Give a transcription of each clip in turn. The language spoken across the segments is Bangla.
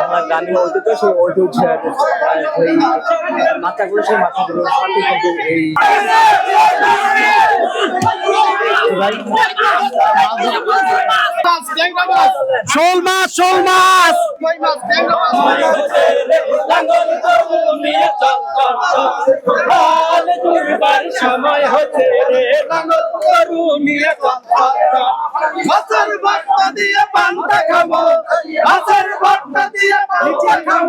আমার গান বলতে তো সেই ওই মাথাগুলো সেই মাথাগুলো এই শোল মাছ শোল মাছ। সময় হচ্ছে রে লাঙ্গল মাছের ভর্তা দিয়ে পান্তা খাব মাছের ভর্তা দিয়ে পান্তা খাব।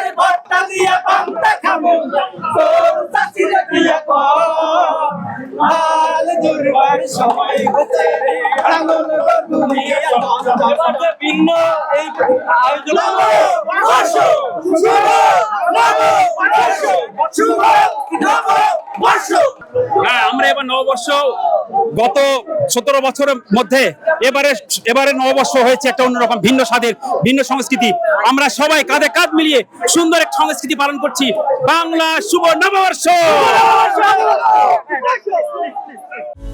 হচ্ছে ভিন্ন এই আয়োজন হ্যাঁ আমরা এবার নববর্ষ গত সতেরো বছরের মধ্যে এবারে এবারে নববর্ষ হয়েছে একটা অন্যরকম ভিন্ন স্বাদের ভিন্ন সংস্কৃতি। আমরা সবাই কাঁধে কাঁধ মিলিয়ে সুন্দর এক সংস্কৃতি পালন করছি। বাংলা শুভ নববর্ষ!